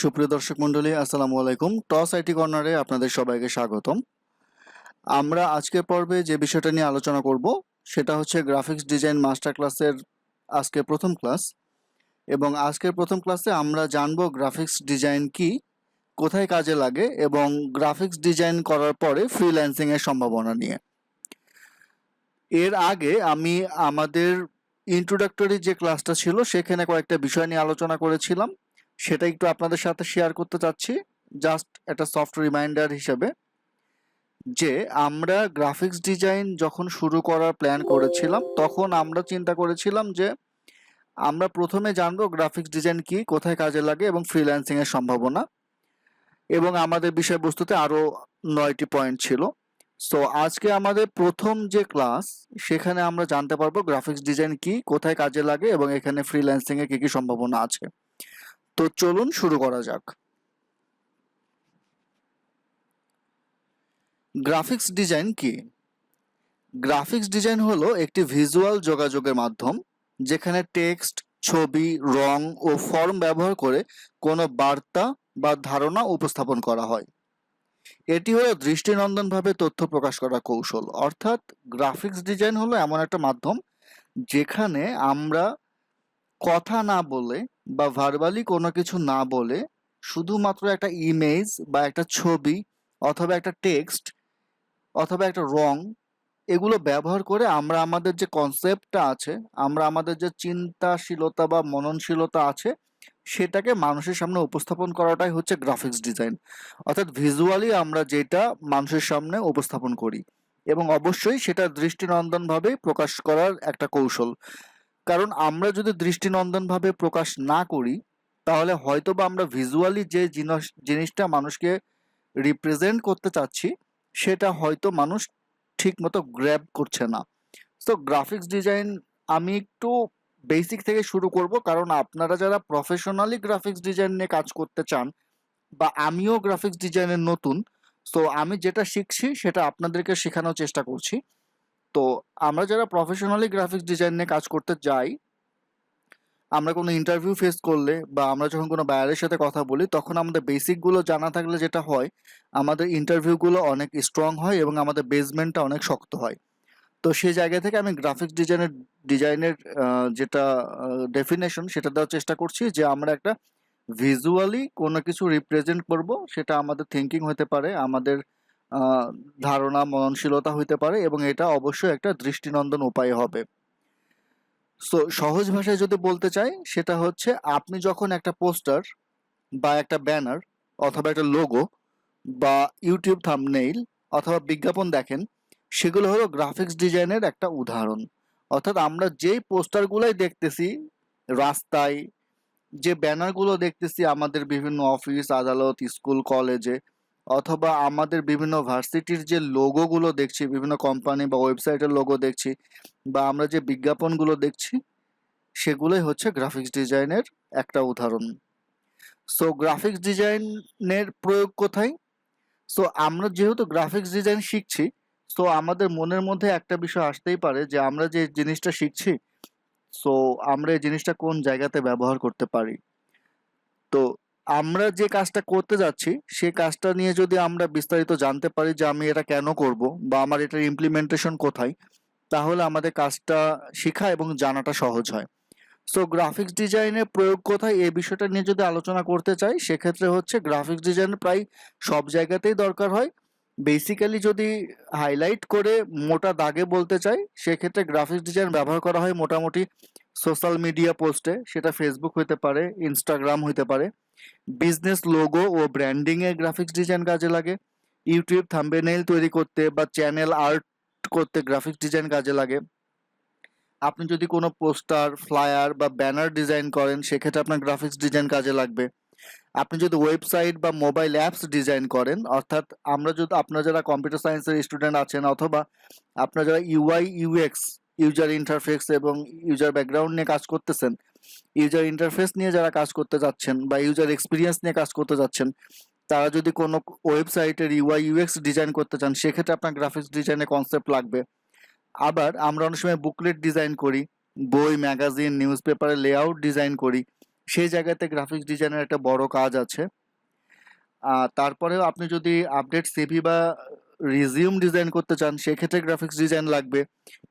সুপ্রিয় দর্শক মণ্ডলী, আসসালামু আলাইকুম। টস আইটি কর্নারে আপনাদের সবাইকে স্বাগতম। আমরা আজকের পর্বে যে বিষয়টা নিয়ে আলোচনা করব, সেটা হচ্ছে গ্রাফিক্স ডিজাইন মাস্টার ক্লাসের আজকে প্রথম ক্লাস। এবং আজকের প্রথম ক্লাসে আমরা জানব গ্রাফিক্স ডিজাইন কি, কোথায় কাজে লাগে, এবং গ্রাফিক্স ডিজাইন করার পরে ফ্রিল্যান্সিং এর সম্ভাবনা নিয়ে। এর আগে আমি আমাদের ইন্ট্রোডাক্টরি যে ক্লাসটা ছিল, সেখানে কয়েকটা বিষয় নিয়ে আলোচনা করেছিলাম। সেটা একটু আপনাদের সাথে শেয়ার করতে চাচ্ছি। জাস্ট একটা সফট রিমাইন্ডার হিসেবে যে আমরা গ্রাফিক্স ডিজাইন যখন শুরু করার প্ল্যান করেছিলাম, তখন আমরা চিন্তা করেছিলাম যে আমরা প্রথমে জানব গ্রাফিক্স ডিজাইন কি, কোথায় কাজে লাগে এবং ফ্রিল্যান্সিং এর সম্ভাবনা। এবং আমাদের বিষয়বস্তুতে আরও নয়টি পয়েন্ট ছিল। সো আজকে আমাদের প্রথম যে ক্লাস সেখানে আমরা জানতে পারব গ্রাফিক্স ডিজাইন কি, কোথায় কাজে লাগে এবং এখানে ফ্রিল্যান্সিং এর কি কি সম্ভাবনা আছে। তো চলুন শুরু করা যাক। গ্রাফিক্স ডিজাইন কি? গ্রাফিক্স ডিজাইন হলো একটি ভিজুয়াল যোগাযোগের মাধ্যম, যেখানে টেক্সট, ছবি, রং ও ফর্ম ব্যবহার করে কোনো বার্তা বা ধারণা উপস্থাপন করা হয়। এটি হলো দৃষ্টিনন্দনভাবে তথ্য প্রকাশ করা কৌশল। অর্থাৎ গ্রাফিক্স ডিজাইন হলো এমন একটা মাধ্যম, যেখানে আমরা কথা না বলে বা ভার্বালি কোনো কিছু না বলে শুধুমাত্র একটা ইমেজ বা একটা ছবি অথবা একটা টেক্সট অথবা একটা রং এগুলো ব্যবহার করে আমরা আমাদের যে কনসেপ্টটা আছে, আমরা আমাদের যে চিন্তাশীলতা বা মননশীলতা আছে, সেটাকে মানুষের সামনে উপস্থাপন করাটাই হচ্ছে গ্রাফিক্স ডিজাইন অর্থাৎ ভিজুয়ালি আমরা যেটা মানুষের সামনে উপস্থাপন করি এবং অবশ্যই সেটা দৃষ্টিনন্দনভাবে প্রকাশ করার একটা কৌশল। কারণ আমরা যদি দৃষ্টিনন্দনভাবে প্রকাশ না করি, তাহলে হয়তো বা আমরা ভিজুয়ালি যে জিনিস, জিনিসটা মানুষকে রিপ্রেজেন্ট করতে চাচ্ছি, সেটা হয়তো মানুষ ঠিক মতো গ্র্যাব করছে না। তো গ্রাফিক্স ডিজাইন আমি একটু বেসিক থেকে শুরু করব, কারণ আপনারা যারা প্রফেশনালি গ্রাফিক্স ডিজাইন নিয়ে কাজ করতে চান, বা আমিও গ্রাফিক্স ডিজাইনের নতুন তো আমি যেটা শিখছি সেটা আপনাদেরকে শেখানোর চেষ্টা করছি। তো আমরা যারা প্রফেশনালি গ্রাফিক্স ডিজাইন নিয়ে কাজ করতে যাই, আমরা কোনো ইন্টারভিউ ফেস করলে বা আমরা যখন কোনো বায়ারের সাথে কথা বলি, তখন আমাদের বেসিকগুলো জানা থাকলে যেটা হয়, আমাদের ইন্টারভিউগুলো অনেক স্ট্রং হয় এবং আমাদের বেসমেন্টটা অনেক শক্ত হয়। তো সেই জায়গা থেকে আমি গ্রাফিক্স ডিজাইনের ডিজাইনের যেটা ডেফিনেশন সেটা দেওয়ার চেষ্টা করছি যে আমরা একটা ভিজুয়ালি কোনো কিছু রিপ্রেজেন্ট করব, সেটা আমাদের থিঙ্কিং হতে পারে, আমাদের ধারণা মননশীলতা হইতে পারে এবং এটা অবশ্যই একটা দৃষ্টিনন্দন উপায় হবে। সো, সহজ ভাষায় যদি বলতে চাই, সেটা হচ্ছে আপনি যখন একটা পোস্টার বা একটা ব্যানার অথবা একটা লোগো বা ইউটিউব থাম্বনেইল অথবা বিজ্ঞাপন দেখেন, সেগুলো হলো গ্রাফিক্স ডিজাইনের একটা উদাহরণ। অর্থাৎ আমরা যেই পোস্টারগুলোই দেখতেছি, রাস্তায় যে ব্যানারগুলো দেখতেছি আমাদের বিভিন্ন অফিস, আদালত, স্কুল, কলেজে অথবা আমাদের বিভিন্ন ভার্সিটির যে লোগোগুলো দেখছি, বিভিন্ন কোম্পানি বা ওয়েবসাইটের লোগো দেখছি বা আমরা যে বিজ্ঞাপনগুলো দেখছি, সেগুলোই হচ্ছে গ্রাফিক্স ডিজাইনের একটা উদাহরণ। সো গ্রাফিক্স ডিজাইনের প্রয়োগ কোথায়? সো আমরা যেহেতু গ্রাফিক্স ডিজাইন শিখছি সো আমাদের মনের মধ্যে একটা বিষয় আসতেই পারে যে আমরা যে জিনিসটা শিখছি সো আমরা এই জিনিসটা কোন জায়গাতে ব্যবহার করতে পারি? তো আমরা যে কাজটা করতে যাচ্ছি সেই কাজটা নিয়ে যদি আমরা বিস্তারিত জানতে পারি যে আমি এটা কেন করব বা আমার এটার ইমপ্লিমেন্টেশন কোথায়, তাহলে আমাদের কাজটা শেখা এবং জানাটা সহজ হয়। সো গ্রাফিক্স ডিজাইনের প্রয়োগ কোথায় এই বিষয়টা নিয়ে যদি আলোচনা করতে চাই, সেক্ষেত্রে হচ্ছে গ্রাফিক্স ডিজাইন প্রায় সব জায়গাতেই দরকার হয়। বেসিক্যালি যদি হাইলাইট করে মোটা দাগে বলতে চাই, সেক্ষেত্রে গ্রাফিক্স ডিজাইন ব্যবহার করা হয় মোটামুটি সোশ্যাল মিডিয়া পোস্টে, সেটা ফেসবুক হতে পারে ইনস্টাগ্রাম হতে পারে বিজনেস লোগো ও ব্র্যান্ডিং এর গ্রাফিক্স ডিজাইন কাজে লাগে ইউটিউব থাম্বনেইল তৈরি করতে বা চ্যানেল আর্ট করতে গ্রাফিক্স ডিজাইন কাজে লাগে। আপনি যদি কোনো পোস্টার ফ্লায়ার বা ব্যানার ডিজাইন করেন, সেক্ষেত্রে আপনার গ্রাফিক্স ডিজাইন কাজে লাগবে। আপনি যদি ওয়েবসাইট বা মোবাইল অ্যাপস ডিজাইন করেন, অর্থাৎ আমরা যদি, আপনারা যারা কম্পিউটার সায়েন্সের স্টুডেন্ট আছেন অথবা আপনারা যারা ইউআই ইউএক্স ইউজার ইন্টারফেস এবং ইউজার ব্যাকগ্রাউন্ড নিয়ে কাজ করতেছেন। ইউজার ইন্টারফেস নিয়ে যারা কাজ করতে যাচ্ছেন বা ইউজার এক্সপিরিয়েন্স নিয়ে কাজ করতে যাচ্ছেন, তারা যদি কোনো ওয়েবসাইটের ইউআই ইউএক্স ডিজাইন করতে চান, সেক্ষেত্রে আপনার গ্রাফিক্স ডিজাইনের কনসেপ্ট লাগবে। আবার আমরা অনেক সময় বুকলেট ডিজাইন করি, বই ম্যাগাজিন নিউজ পেপারের লেআউট ডিজাইন করি, সেই জায়গাতে গ্রাফিক্স ডিজাইনের একটা বড় কাজ আছে। তারপরেও আপনি যদি আপডেট সিভি বা রিজিউম ডিজাইন করতে চান, সেক্ষেত্রে গ্রাফিক্স ডিজাইন লাগবে।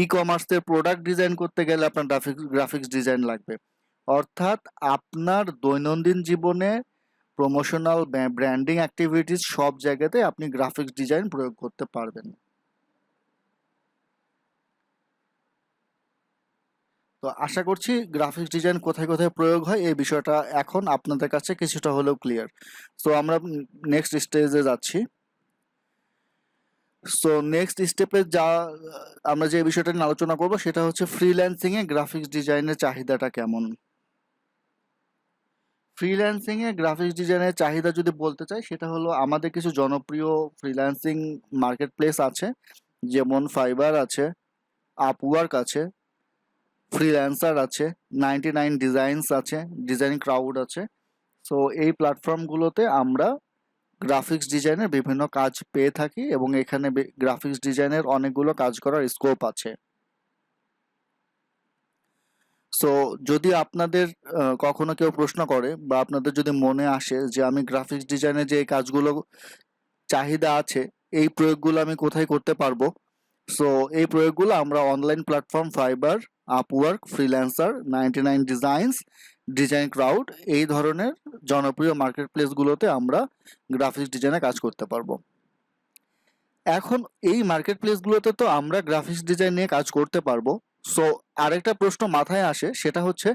ই কমার্সের প্রোডাক্ট ডিজাইন করতে গেলে আপনার গ্রাফিক্স গ্রাফিক্স ডিজাইন লাগবে। অর্থাৎ আপনার দৈনন্দিন জীবনে প্রমোশনাল ব্র্যান্ডিং অ্যাক্টিভিটিস সব জায়গাতে আপনি গ্রাফিক্স ডিজাইন প্রয়োগ করতে পারবেন। তো আশা করছি গ্রাফিক্স ডিজাইন কোথায় কোথায় প্রয়োগ হয়, এই বিষয়টা এখন আপনাদের কাছে কিছুটা হলেও ক্লিয়ার তো আমরা নেক্সট স্টেজে যাচ্ছি। সো নেক্সট স্টেপে যা, আমরা যে বিষয়টা নিয়ে আলোচনা করব, সেটা হচ্ছে ফ্রিল্যান্সিং এ গ্রাফিক্স ডিজাইনের চাহিদাটা কেমন? ফ্রিল্যান্সিং এ গ্রাফিক্স ডিজাইনের চাহিদা যদি বলতে চাই, সেটা হলো আমাদের কিছু জনপ্রিয় ফ্রিল্যান্সিং মার্কেট প্লেস আছে, যেমন ফাইবার আছে আপওয়ার্ক আছে ফ্রিল্যান্সার আছে নাইনটি নাইন ডিজাইনস আছে ডিজাইন ক্রাউড আছে। সো এই প্ল্যাটফর্মগুলোতে আমরা গ্রাফিক্স ডিজাইনের বিভিন্ন কাজ পেয়ে থাকি এবং এখানে গ্রাফিক্স ডিজাইনের অনেকগুলো কাজ করার স্কোপ আছে। সো যদি আপনাদের কখনো কেউ প্রশ্ন করে বা আপনাদের যদি মনে আসে যে আমি গ্রাফিক্স ডিজাইনের যে কাজগুলো চাহিদা আছে, এই প্রয়োগগুলো আমি কোথায় করতে পারব? সো এই প্রয়োগগুলো আমরা online platform Fiverr Upwork freelancer ninety nine designs design crowd এই ধরনের জনপ্রিয় মার্কেট প্লেসগুলোতে আমরা গ্রাফিক্স ডিজাইনে কাজ করতে পারব। এখন এই মার্কেট প্লেসগুলোতে তো আমরা গ্রাফিক্স ডিজাইন নিয়ে কাজ করতে পারব। সো আরেকটা প্রশ্ন মাথায় আসে, সেটা হচ্ছে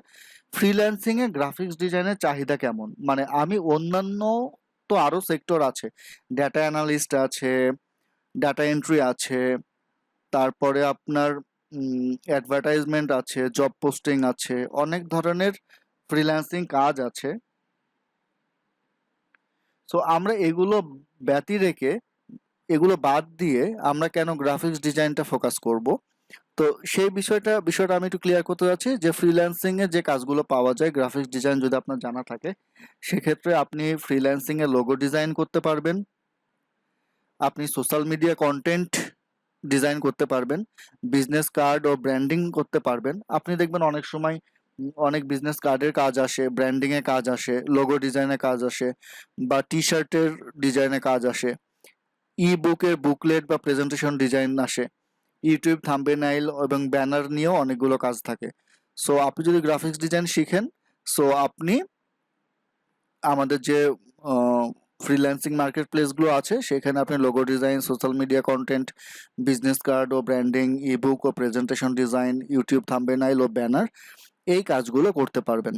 ফ্রিল্যান্সিং এ গ্রাফিক্স ডিজাইনের চাহিদা কেমন? মানে আমি অন্যান্য তো আরও সেক্টর আছে ডেটা অ্যানালিস্ট আছে ডাটা এন্ট্রি আছে, তারপরে আপনার অ্যাডভার্টাইজমেন্ট আছে জব পোস্টিং আছে, অনেক ধরনের ফ্রিল্যান্সিং কাজ আছে। সো আমরা এগুলো ব্যতি রেখে এগুলো বাদ দিয়ে আমরা কেন গ্রাফিক্স ডিজাইনটা ফোকাস করব? তো সেই বিষয়টা বিষয়টা আমি একটু ক্লিয়ার করতে যাচ্ছি যে ফ্রিল্যান্সিং এ যে কাজগুলো পাওয়া যায় গ্রাফিক্স ডিজাইন যদি আপনার জানা থাকে, সেক্ষেত্রে আপনি ফ্রিল্যান্সিং এ লোগো ডিজাইন করতে পারবেন। আপনি সোশ্যাল মিডিয়া কন্টেন্ট ডিজাইন করতে পারবেন। বিজনেস কার্ড ও ব্র্যান্ডিং করতে পারবেন। আপনি দেখবেন অনেক সময় অনেক বিজনেস কার্ডের কাজ আসে ব্র্যান্ডিং এর কাজ আসে লোগো ডিজাইনের কাজ আসে, বা টি শার্টের ডিজাইনের কাজ আসে। ই বুকের বুকলেট বা প্রেজেন্টেশন ডিজাইন আসে। ইউটিউব থাম্বনেইল এবং ব্যানার নিয়েও অনেকগুলো কাজ থাকে। সো আপনি যদি গ্রাফিক্স ডিজাইন শিখেন সো আপনি আমাদের যে ফ্রিল্যান্সিং মার্কেট প্লেসগুলো আছে, সেখানে আপনি logo design social media content business card ও ব্র্যান্ডিং ইবুক ও প্রেজেন্টেশন ডিজাইন ইউটিউব থাম্বনেইল ও ব্যানার এই কাজগুলো করতে পারবেন।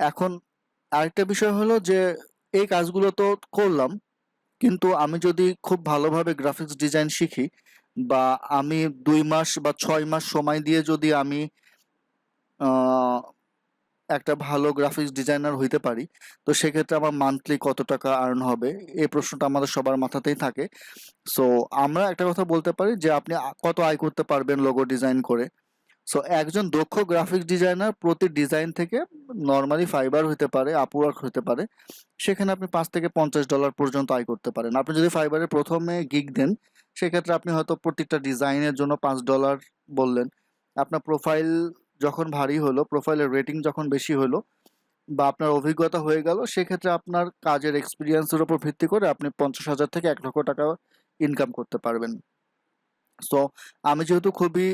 এখন আরেকটা বিষয় হলো যে, এই কাজগুলো তো করলাম, কিন্তু আমি যদি খুব ভালোভাবে গ্রাফিক্স ডিজাইন শিখি বা আমি দুই মাস বা ছয় মাস সময় দিয়ে যদি আমি একটা ভালো গ্রাফিক্স ডিজাইনার হইতে পারি, তো সেক্ষেত্রে আমার মান্থলি কত টাকা আর্ন হবে? এই প্রশ্নটা আমাদের সবার মাথাতেই থাকে। সো আমরা একটা কথা বলতে পারি যে, আপনি কত আয় করতে পারবেন লোগো ডিজাইন করে? সো একজন দক্ষ গ্রাফিক্স ডিজাইনার প্রতি ডিজাইন থেকে নর্মালি ফাইবার হতে পারে আপওয়ার্ক হতে পারে। সেখানে আপনি পাঁচ থেকে পঞ্চাশ ডলার পর্যন্ত আয় করতে পারেন। আপনি যদি ফাইবারে প্রথমে গিগ দেন, সেক্ষেত্রে আপনি হয়তো প্রত্যেকটা ডিজাইনের জন্য পাঁচ ডলার বললেন। আপনার প্রোফাইল যখন ভারী হলো প্রোফাইলের রেটিং যখন বেশি হলো বা আপনার অভিজ্ঞতা হয়ে গেল, সেক্ষেত্রে আপনার কাজের এক্সপিরিয়েন্সের উপর ভিত্তি করে আপনি পঞ্চাশ হাজার থেকে এক লক্ষ টাকা ইনকাম করতে পারবেন। সো আমি যেহেতু খুবই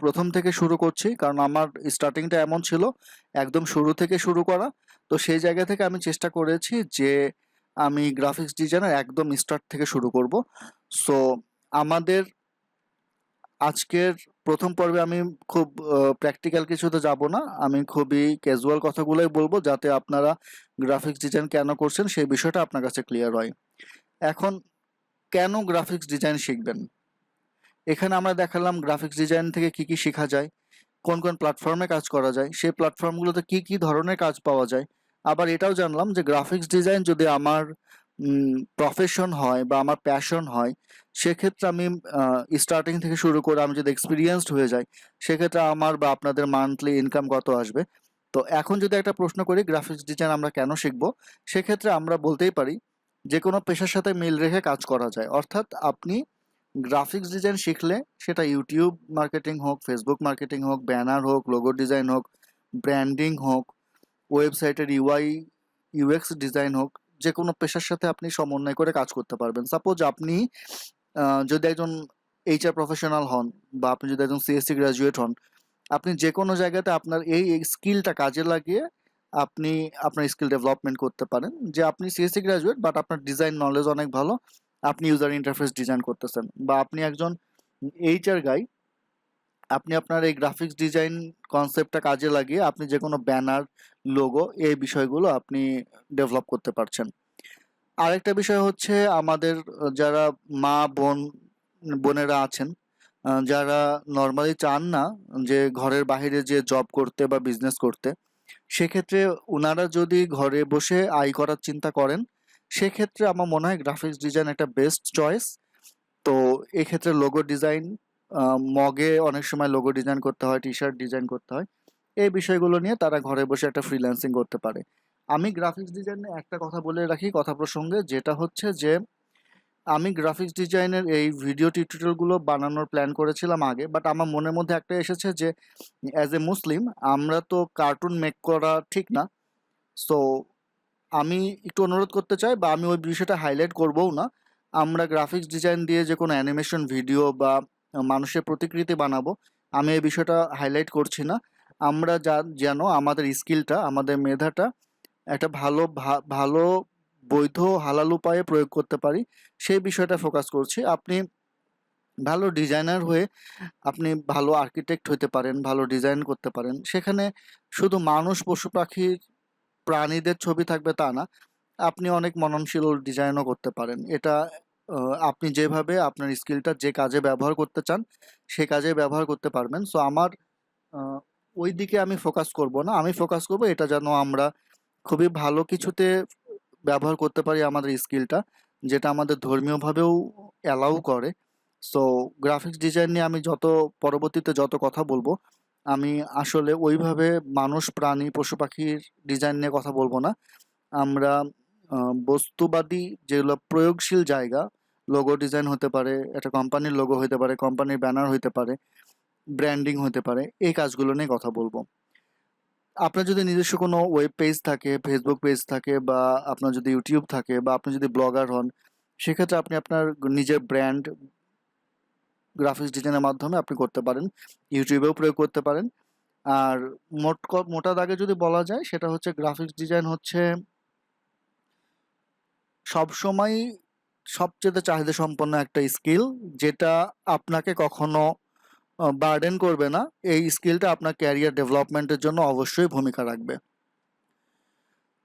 প্রথম থেকে শুরু করছি, কারণ আমার স্টার্টিংটা এমন ছিল, একদম শুরু থেকে শুরু করা। তো সেই জায়গা থেকে আমি চেষ্টা করেছি যে, আমি গ্রাফিক্স ডিজাইনার একদম স্টার্ট থেকে শুরু করব। সো আমাদের আজকের প্রথম পর্বে আমি খুব প্র্যাকটিক্যাল কিছুতে যাব না। আমি খুবই ক্যাজুয়াল কথাগুলোই বলব, যাতে আপনারা গ্রাফিক্স ডিজাইন কেন করছেন, সেই বিষয়টা আপনার কাছে ক্লিয়ার হয়। এখন, কেন গ্রাফিক্স ডিজাইন শিখবেন? এখানে আমরা দেখালাম গ্রাফিক্স ডিজাইন থেকে কি কি শেখা যায়, কোন কোন প্ল্যাটফর্মে কাজ করা যায়, সেই প্ল্যাটফর্মগুলোতে কি কি ধরনের কাজ পাওয়া যায়। আবার এটাও জানলাম যে গ্রাফিক্স ডিজাইন যদি আমার প্রফেশন হয় বা আমার প্যাশন হয়, সেক্ষেত্রে আমি স্টার্টিং থেকে শুরু করে আমি যদি এক্সপিরিয়েন্সড হয়ে যাই, সেক্ষেত্রে আমার বা আপনাদের মান্থলি ইনকাম কত আসবে? তো এখন যদি একটা প্রশ্ন করি গ্রাফিক্স ডিজাইন আমরা কেন শিখব? সেক্ষেত্রে আমরা বলতেই পারি যে কোনো পেশার সাথে মিল রেখে কাজ করা যায়। অর্থাৎ আপনি গ্রাফিক্স ডিজাইন শিখলে সেটা ইউটিউব মার্কেটিং হোক ফেসবুক মার্কেটিং হোক ব্যানার হোক লোগো ডিজাইন হোক ব্র্যান্ডিং হোক ওয়েবসাইটের ইউআই ইউএক্স ডিজাইন হোক যে কোনো পেশার সাথে আপনি সমন্বয় করে কাজ করতে পারবেন। সাপোজ আপনি যদি একজন এইচআর প্রফেশনাল হন বা আপনি যদি একজন সিএসসি গ্রাজুয়েট হন, আপনি যে কোনো জায়গাতে আপনার এই স্কিলটা কাজে লাগিয়ে আপনি আপনার স্কিল ডেভেলপমেন্ট করতে পারেন। যে আপনি সিএসসি গ্রাজুয়েট বাট আপনার ডিজাইন নলেজ অনেক ভালো আপনি ইউজার ইন্টারফেস ডিজাইন করতেছেন বা আপনি একজন এইচআর গাই আপনি আপনার এই গ্রাফিক্স ডিজাইন কনসেপ্টটা কাজে লাগিয়ে আপনি যে কোনো ব্যানার লোগো এই বিষয়গুলো আপনি ডেভেলপ করতে পারছেন। আরেকটা বিষয় হচ্ছে আমাদের যারা মা, বোন, বোনেরা আছেন যারা নর্মালি চান না যে ঘরের বাইরে যে জব করতে বা বিজনেস করতে, সেক্ষেত্রে ওনারা যদি ঘরে বসে আয় করার চিন্তা করেন সেক্ষেত্রে আমার মনে হয় গ্রাফিক্স ডিজাইন একটা বেস্ট চয়েস তো এক্ষেত্রে লোগো ডিজাইন মগে অনেক সময় লোগো ডিজাইন করতে হয় টি শার্ট ডিজাইন করতে হয়। এই বিষয়গুলো নিয়ে তারা ঘরে বসে একটা ফ্রিল্যান্সিং করতে পারে। আমি গ্রাফিক্স ডিজাইনে একটা কথা বলে রাখি, কথা প্রসঙ্গে, যেটা হচ্ছে যে, আমি গ্রাফিক্স ডিজাইনের এই ভিডিও টিউটোরিয়ালগুলো বানানোর প্ল্যান করেছিলাম আগে বাট আমার মনের মধ্যে একটা এসেছে যে অ্যাজ এ মুসলিম আমরা তো কার্টুন মেক করা ঠিক না। সো আমি একটু অনুরোধ করতে চাই বা আমি ওই বিষয়টা হাইলাইট করবও না। আমরা গ্রাফিক্স ডিজাইন দিয়ে যে কোনো অ্যানিমেশন ভিডিও বা মানুষের প্রতিকৃতি বানাবো, আমি এই বিষয়টা হাইলাইট করছি না। আমরা যা, যেন আমাদের স্কিলটা আমাদের মেধাটা একটা ভালো ভালো, বৈধ, হালাল উপায়ে প্রয়োগ করতে পারি, সেই বিষয়টা ফোকাস করছি। আপনি ভালো ডিজাইনার হয়ে আপনি ভালো আর্কিটেক্ট হতে পারেন, ভালো ডিজাইন করতে পারেন। সেখানে শুধু মানুষ, পশু পাখির প্রাণীদের ছবি থাকবে তা না। আপনি অনেক মননশীল ডিজাইনও করতে পারেন। এটা আপনি যেভাবে আপনার স্কিলটা যে কাজে ব্যবহার করতে চান, সে কাজে ব্যবহার করতে পারবেন। সো আমার ওই দিকে আমি ফোকাস করব না। আমি ফোকাস করব এটা যেন আমরা খুবই ভালো কিছুতে ব্যবহার করতে পারি আমাদের স্কিলটা যেটা আমাদের ধর্মীয়ভাবেও অ্যালাউ করে। সো গ্রাফিক্স ডিজাইন নিয়ে আমি যত পরবর্তীতে যত কথা বলব আমি আসলে ওইভাবে মানুষ, প্রাণী, পশু পাখির ডিজাইন নিয়ে কথা বলব না। আমরা বস্তুবাদী যেগুলো প্রয়োগশীল জায়গা লোগো ডিজাইন হতে পারে, একটা কোম্পানির লোগো হতে পারে কোম্পানির ব্যানার হতে পারে ব্র্যান্ডিং হতে পারে, এই কাজগুলো নিয়ে কথা বলব। আপনার যদি নিজস্ব কোনো ওয়েব পেজ থাকে ফেসবুক পেজ থাকে বা আপনার যদি ইউটিউব থাকে বা আপনি যদি ব্লগার হন, সেক্ষেত্রে আপনি আপনার নিজের ব্র্যান্ড গ্রাফিক্স ডিজাইনের মাধ্যমে আপনি করতে পারেন ইউটিউবেও প্রয়োগ করতে পারেন। আর মোট মোটা দাগে যদি বলা যায়, সেটা হচ্ছে গ্রাফিক্স ডিজাইন হচ্ছে সবসময় সবচেয়ে চাহিদা সম্পন্ন একটা স্কিল যেটা আপনাকে কখনো বার্ডেন করবে না। এই স্কিলটা আপনার ক্যারিয়ার ডেভেলপমেন্টের জন্য অবশ্যই ভূমিকা রাখবে।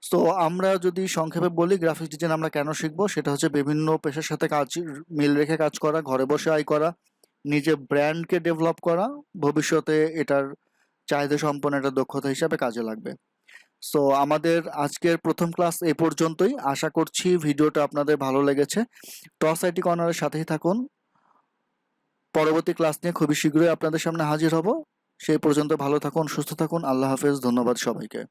তো আমরা যদি সংক্ষেপে বলি গ্রাফিক্স ডিজাইন আমরা কেন শিখব, সেটা হচ্ছে বিভিন্ন পেশার সাথে কাজ, মিল রেখে কাজ করা, ঘরে বসে আয় করা নিজের ব্র্যান্ডকে ডেভেলপ করা, ভবিষ্যতে এটার চাহিদা সম্পন্ন একটা দক্ষতা হিসাবে কাজে লাগবে। সো আমাদের আজকের প্রথম ক্লাস এ পর্যন্তই। আশা করছি ভিডিওটা আপনাদের ভালো লেগেছে। টস আইটি কর্নারের সাথেই থাকুন। পরবর্তী ক্লাস নিয়ে খুবই শীঘ্রই আপনাদের সামনে হাজির হব। সেই পর্যন্ত ভালো থাকুন, সুস্থ থাকুন। আল্লাহ হাফেজ। ধন্যবাদ সবাইকে।